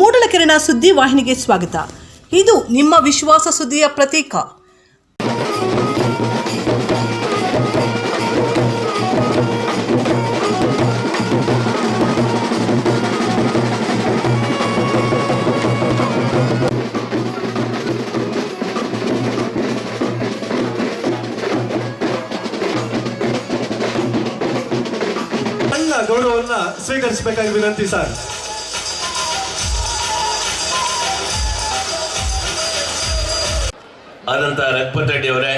ಮೂಡಲಕೆರೆನ ಸುದ್ದಿ ವಾಹಿನಿಗೆ ಸ್ವಾಗತ. ಇದು ನಿಮ್ಮ ವಿಶ್ವಾಸ ಸುದ್ದಿಯ ಪ್ರತೀಕ. ಗೌರವವನ್ನ ಸ್ವೀಕರಿಸಬೇಕಾಗಿ ವಿನಂತಿ ಸರ್. ಆದಂಥ ರಘುಪತ್ ರೆಡ್ಡಿ ಅವರೇ,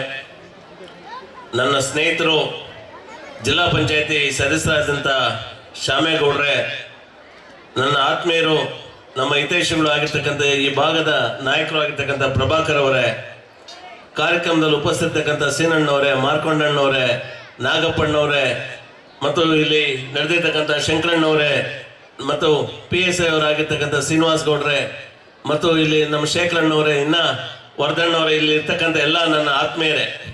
ನನ್ನ ಸ್ನೇಹಿತರು, ಜಿಲ್ಲಾ ಪಂಚಾಯತಿ ಸದಸ್ಯರಾದಂಥ ಶ್ಯಾಮೇಗೌಡ್ರೆ ನನ್ನ ಆತ್ಮೀಯರು, ನಮ್ಮ ಹಿತೈಷಿಗಳು ಆಗಿರ್ತಕ್ಕಂಥ ಈ ಭಾಗದ ನಾಯಕರು ಆಗಿರ್ತಕ್ಕಂಥ ಪ್ರಭಾಕರ್ ಅವರೇ, ಕಾರ್ಯಕ್ರಮದಲ್ಲಿ ಉಪಸ್ಥಿತಕ್ಕಂಥ ಸೀನಣ್ಣವರೇ ಮಾರ್ಕೊಂಡಣ್ಣವರೇ ನಾಗಪ್ಪಣ್ಣವರೇ ಮತ್ತು ಇಲ್ಲಿ ನಡೆದಿರ್ತಕ್ಕಂಥ ಶಂಕರಣ್ಣವರೇ ಮತ್ತು ಪಿ ಎಸ್ ಐ ಅವರಾಗಿರ್ತಕ್ಕಂಥ ಶ್ರೀನಿವಾಸ್ ಗೌಡ್ರೆ, ಮತ್ತು ಇಲ್ಲಿ ನಮ್ಮ ಶೇಖರಣ್ಣವರೇ ಇನ್ನ ವರ್ಧಣ್ಣವರೇ, ಇಲ್ಲಿ ಇರ್ತಕ್ಕಂಥ ಎಲ್ಲ ನನ್ನ ಆತ್ಮೀಯರೇ,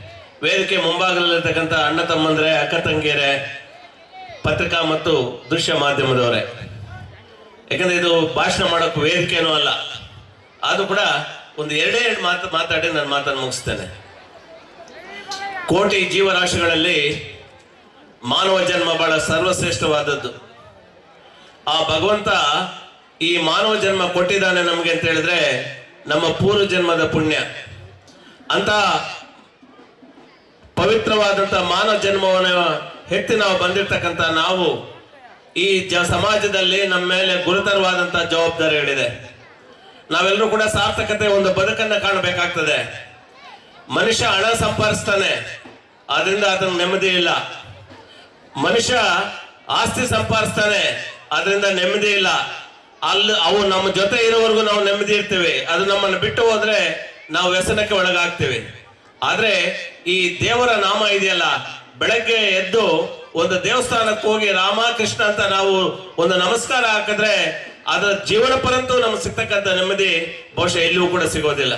ವೇದಿಕೆ ಮುಂಭಾಗದಲ್ಲಿರ್ತಕ್ಕಂಥ ಅಣ್ಣ ತಮ್ಮಂದ್ರೆ, ಅಕ್ಕ ತಂಗಿಯರೇ, ಪತ್ರಿಕಾ ಮತ್ತು ದೃಶ್ಯ ಮಾಧ್ಯಮದವರೇ. ಯಾಕಂದ್ರೆ ಇದು ಭಾಷಣ ಮಾಡೋಕ್ಕೆ ವೇದಿಕೆನೂ ಅಲ್ಲ. ಅದು ಕೂಡ ಒಂದು ಎರಡೇ ಎರಡು ಮಾತು ಮಾತಾಡಿ ನಾನು ಮಾತನ್ನು ಮುಗಿಸ್ತೇನೆ. ಕೋಟಿ ಜೀವರಾಶಿಗಳಲ್ಲಿ ಮಾನವ ಜನ್ಮ ಬಹಳ ಸರ್ವಶ್ರೇಷ್ಠವಾದದ್ದು. ಆ ಭಗವಂತ ಈ ಮಾನವ ಜನ್ಮ ಕೊಟ್ಟಿದ್ದಾನೆ ನಮಗೆ ಅಂತ ಹೇಳಿದ್ರೆ ನಮ್ಮ ಪೂರ್ವ ಜನ್ಮದ ಪುಣ್ಯ. ಅಂತ ಪವಿತ್ರವಾದಂತ ಮಾನವ ಜನ್ಮವನ್ನು ಹೆತ್ತಿ ನಾವು ಬಂದಿರ್ತಕ್ಕಂಥ ನಾವು ಈ ಜ ಸಮಾಜದಲ್ಲಿ ನಮ್ಮ ಮೇಲೆ ಗುರುತರವಾದಂತ ಜವಾಬ್ದಾರಿಗಳಿದೆ ನಾವೆಲ್ಲರೂ ಕೂಡ ಸಾರ್ಥಕತೆ ಒಂದು ಬದುಕನ್ನ ಕಾಣಬೇಕಾಗ್ತದೆ. ಮನುಷ್ಯ ಹಣ ಸಂಪಾದಿಸ್ತಾನೆ ಅದರಿಂದ ಅದನ್ನು ನೆಮ್ಮದಿ ಇಲ್ಲ. ಮನುಷ್ಯ ಆಸ್ತಿ ಸಂಪಾದಿಸ್ತಾನೆ ಅದರಿಂದ ನೆಮ್ಮದಿ ಇಲ್ಲ. ಅಲ್ಲಿ ಅವು ನಮ್ಮ ಜೊತೆ ಇರೋವರೆಗೂ ನಾವು ನೆಮ್ಮದಿ ಇರ್ತೇವೆ. ಅದು ನಮ್ಮನ್ನು ಬಿಟ್ಟು ಹೋದ್ರೆ ನಾವು ವ್ಯಸನಕ್ಕೆ ಒಳಗಾಗ್ತೇವೆ. ಆದ್ರೆ ಈ ದೇವರ ನಾಮ ಇದೆಯಲ್ಲ, ಬೆಳಗ್ಗೆ ಎದ್ದು ಒಂದು ದೇವಸ್ಥಾನಕ್ಕೆ ಹೋಗಿ ರಾಮಕೃಷ್ಣ ಅಂತ ನಾವು ಒಂದು ನಮಸ್ಕಾರ ಹಾಕಿದ್ರೆ ಅದರ ಜೀವನ ಪರಂತೂ ನಮ್ಗೆ ಸಿಗ್ತಕ್ಕಂಥ ನೆಮ್ಮದಿ ಬಹುಶಃ ಎಲ್ಲಿಯೂ ಕೂಡ ಸಿಗೋದಿಲ್ಲ.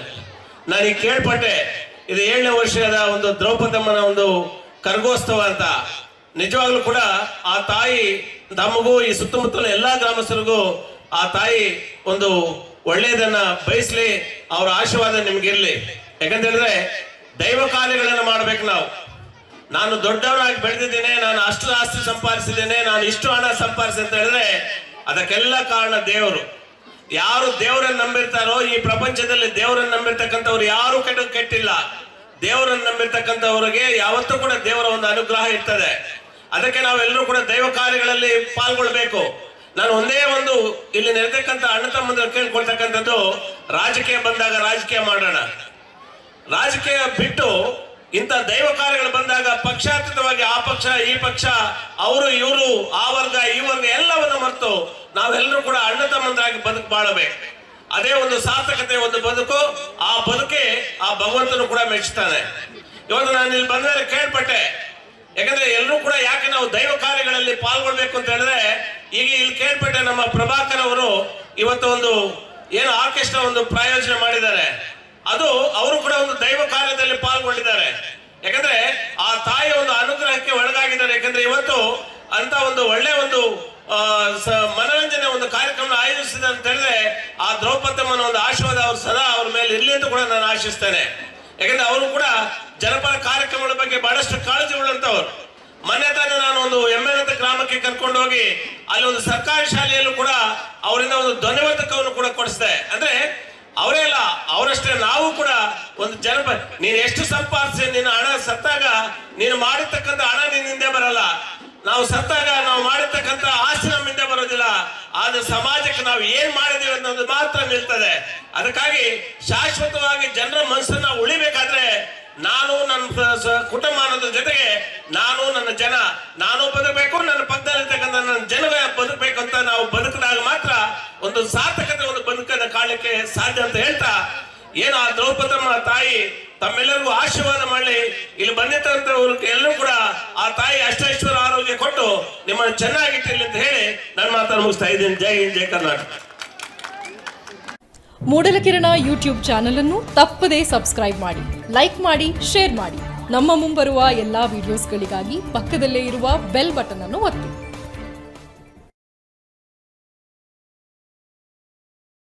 ನಾನು ಈಗ ಕೇಳ್ಪಟ್ಟೆ, ಇದು ಏಳನೇ ವರ್ಷದ ಒಂದು ದ್ರೌಪದಮ್ಮನ ಒಂದು ಕರ್ಗೋತ್ಸವ ಅಂತ. ನಿಜವಾಗ್ಲೂ ಕೂಡ ಆ ತಾಯಿ ತಮಗೂ ಈ ಸುತ್ತಮುತ್ತಲ ಎಲ್ಲಾ ಗ್ರಾಮಸ್ಥರಿಗೂ ಆ ತಾಯಿ ಒಂದು ಒಳ್ಳೆಯದನ್ನ ಬಯಸ್ಲಿ, ಅವರ ಆಶೀರ್ವಾದ ನಿಮ್ಗಿರ್ಲಿ. ಯಾಕಂತ ಹೇಳಿದ್ರೆ ದೈವ ಕಾರ್ಯಗಳನ್ನ ಮಾಡ್ಬೇಕು ನಾವು. ನಾನು ದೊಡ್ಡವನಾಗಿ ಬೆಳೆದಿದ್ದೇನೆ, ನಾನು ಅಷ್ಟು ಆಸ್ತಿ ಸಂಪಾದಿಸಿದ್ದೇನೆ, ನಾನು ಇಷ್ಟು ಹಣ ಸಂಪಾದಿಸಿ ಅಂತ ಹೇಳಿದ್ರೆ ಅದಕ್ಕೆಲ್ಲ ಕಾರಣ ದೇವರು. ಯಾರು ದೇವರನ್ನ ನಂಬಿರ್ತಾರೋ, ಈ ಪ್ರಪಂಚದಲ್ಲಿ ದೇವರನ್ನ ನಂಬಿರ್ತಕ್ಕಂಥವ್ರು ಯಾರು ಕೆಟ್ಟ ಕೆಟ್ಟಿಲ್ಲ. ದೇವರನ್ನ ನಂಬಿರ್ತಕ್ಕಂಥವ್ರಿಗೆ ಯಾವತ್ತೂ ಕೂಡ ದೇವರ ಒಂದು ಅನುಗ್ರಹ ಇರ್ತದೆ. ಅದಕ್ಕೆ ನಾವೆಲ್ಲರೂ ಕೂಡ ದೈವ ಕಾರ್ಯಗಳಲ್ಲಿ ಪಾಲ್ಗೊಳ್ಬೇಕು. ನಾನು ಒಂದೇ ಒಂದು ಇಲ್ಲಿ ನೆರೆತಕ್ಕಂಥ ಅಣ್ಣ ತಮ್ಮಂದ್ರ ಕೇಳ್ಕೊಳ್ತಕ್ಕಂಥದ್ದು ರಾಜಕೀಯ ಬಂದಾಗ ರಾಜಕೀಯ ಮಾಡೋಣ. ರಾಜಕೀಯ ಬಿಟ್ಟು ಇಂಥ ದೈವ ಕಾರ್ಯಗಳು ಬಂದಾಗ ಪಕ್ಷಾತೀತವಾಗಿ ಆ ಪಕ್ಷ, ಈ ಪಕ್ಷ, ಅವರು, ಇವರು, ಆ ವರ್ಗ, ಈ ವರ್ಗ ಎಲ್ಲವನ್ನು ಮರೆತು ನಾವೆಲ್ಲರೂ ಕೂಡ ಅಣ್ಣ ತಮ್ಮಂದ್ರಾಗಿ ಬದುಕು ಬಾಳಬೇಕು. ಅದೇ ಒಂದು ಸಾರ್ಥಕತೆ ಒಂದು ಬದುಕು, ಆ ಬದುಕೆ ಆ ಭಗವಂತನು ಕೂಡ ಮೆಚ್ಚುತ್ತಾನೆ ಇವತ್ತು ನಾನು ಇಲ್ಲಿ ಬಂದ ಮೇಲೆ ಕೇಳ್ಪಟ್ಟೆ. ಯಾಕಂದ್ರೆ ಎಲ್ಲರೂ ಕೂಡ ಯಾಕೆ ನಾವು ದೈವ ಕಾರ್ಯಗಳಲ್ಲಿ ಪಾಲ್ಗೊಳ್ಬೇಕು ಅಂತ ಹೇಳಿದ್ರೆ ಈಗ ಇಲ್ಲಿ ಕೇಳ್ಬಿಟ್ಟೆ ನಮ್ಮ ಪ್ರಭಾಕರ್ ಅವರು ಇವತ್ತು ಒಂದು ಏನು ಆರ್ಕೆಸ್ಟ್ರಾ ಒಂದು ಪ್ರಾಯೋಜನೆ ಮಾಡಿದ್ದಾರೆ. ಅದು ಅವರು ಕೂಡ ಒಂದು ದೈವ ಕಾರ್ಯದಲ್ಲಿ ಪಾಲ್ಗೊಂಡಿದ್ದಾರೆ. ಯಾಕಂದ್ರೆ ಆ ತಾಯಿಯ ಒಂದು ಅನುಗ್ರಹಕ್ಕೆ ಒಳಗಾಗಿದ್ದಾರೆ. ಯಾಕಂದ್ರೆ ಇವತ್ತು ಅಂತ ಒಂದು ಒಳ್ಳೆ ಒಂದು ಮನರಂಜನೆ ಒಂದು ಕಾರ್ಯಕ್ರಮ ಆಯೋಜಿಸಿದೆ ಅಂತ ಹೇಳಿದ್ರೆ ಆ ದ್ರೌಪದಮ್ಮನ ಒಂದು ಆಶೀರ್ವಾದ ಅವ್ರ ಸದಾ ಅವ್ರ ಮೇಲೆ ಇರಲಿ ಅಂತ ಕೂಡ ನಾನು ಆಶಿಸ್ತೇನೆ. ಯಾಕಂದ್ರೆ ಅವರು ಕೂಡ ಜನಪರ ಕಾರ್ಯಕ್ರಮಗಳ ಬಗ್ಗೆ ಬಹಳಷ್ಟು ಕಾಳಜಿ ಉಳ್ಳಂತವ್ರು ಮೊನ್ನೆ ತಾನೇ ನಾನು ಒಂದು ಎಮ್ಮೆ ಗ್ರಾಮಕ್ಕೆ ಕರ್ಕೊಂಡು ಹೋಗಿ ಅಲ್ಲಿ ಒಂದು ಸರ್ಕಾರಿ ಶಾಲೆಯಲ್ಲೂ ಕೂಡ ಅವರಿಂದ ಒಂದು ಧ್ವನಿವರ್ಧಕವನ್ನು ಕೂಡ ಕೊಡಿಸಿದೆ ಅಂದ್ರೆ ಅವರೇ ಅಲ್ಲ, ಅವರಷ್ಟೇ ನಾವು ಕೂಡ ಒಂದು ಜನಪ ನೀನ್ ಎಷ್ಟು ಸಂಪಾದಿಸಿ, ನಿನ್ನ ಹಣ ಸತ್ತಾಗ ನೀನು ಮಾಡಿರ್ತಕ್ಕಂಥ ಹಣ ನಿನ್ನ ಹಿಂದೆ ಬರಲ್ಲ. ನಾವು ಸತ್ತಾಗ ನಾವು ಮಾಡಿರ್ತಕ್ಕಂಥ ಆಸ್ತಿ ನಮ್ಮ ಹಿಂದೆ ಬರೋದಿಲ್ಲ. ಆದ್ರೆ ಸಮಾಜಕ್ಕೆ ನಾವು ಏನ್ ಮಾಡಿದೀವಿ ಅನ್ನೋದು ಮಾತ್ರ ನಿಲ್ತದೆ. ಅದಕ್ಕಾಗಿ ಶಾಶ್ವತವಾಗಿ ಜನರ ಮನಸ್ಸನ್ನ ಉಳಿಬೇಕಾದ್ರೆ ನಾನು ನನ್ನ ಕುಟುಂಬ ಅನ್ನೋದ್ರ ಜೊತೆಗೆ ನಾನು ನನ್ನ ಜನ ನಾನು ಬದುಕಬೇಕು ನನ್ನ ಪಕ್ಕದಲ್ಲಿರ್ತಕ್ಕಂಥ ನನ್ನ ಜನ ಬದುಕಬೇಕು ಅಂತ ನಾವು ಬದುಕಿದಾಗ ಮಾತ್ರ ಒಂದು ಸಾರ್ಥಕತೆ ಒಂದು ಬದುಕನ್ನ ಕಾಣಲಿಕ್ಕೆ ಸಾಧ್ಯ ಅಂತ ಹೇಳ್ತಾ ಏನು ಆ ದ್ರೌಪದಮ್ಮ ತಾಯಿ ತಮ್ಮೆಲ್ಲರಿಗೂ ಆಶೀರ್ವಾದ ಮಾಡಲಿ. ಇಲ್ಲಿ ಬಂದಿರ್ತಂಥವ್ರು ಎಲ್ಲರೂ ಕೂಡ ಆ ತಾಯಿ ಅಷ್ಟೈಶ್ವರ ಆರೋಗ್ಯ ಕೊಟ್ಟು ನಿಮ್ಮನ್ನು ಚೆನ್ನಾಗಿಟ್ಟಿರ್ಲಿ ಅಂತ ಹೇಳಿ ನನ್ನ ಮಾತನ್ನು ಮುಗಿಸ್ತಾ ಇದ್ದೀನಿ. ಜೈ ಹಿಂದ್, ಜೈ ಕರ್ನಾಟಕ. ಮೂಡಲಕಿರಣ ಯೂಟ್ಯೂಬ್ ಚಾನಲ್ ಅನ್ನು ತಪ್ಪದೇ ಸಬ್ಸ್ಕ್ರೈಬ್ ಮಾಡಿ, ಲೈಕ್ ಮಾಡಿ, ಶೇರ್ ಮಾಡಿ. ನಮ್ಮ ಮುಂಬರುವ ಎಲ್ಲಾ ವಿಡಿಯೋಸ್ಗಳಿಗಾಗಿ ಪಕ್ಕದಲ್ಲೇ ಇರುವ ಬೆಲ್ ಬಟನ್ ಅನ್ನು ಒತ್ತಿ.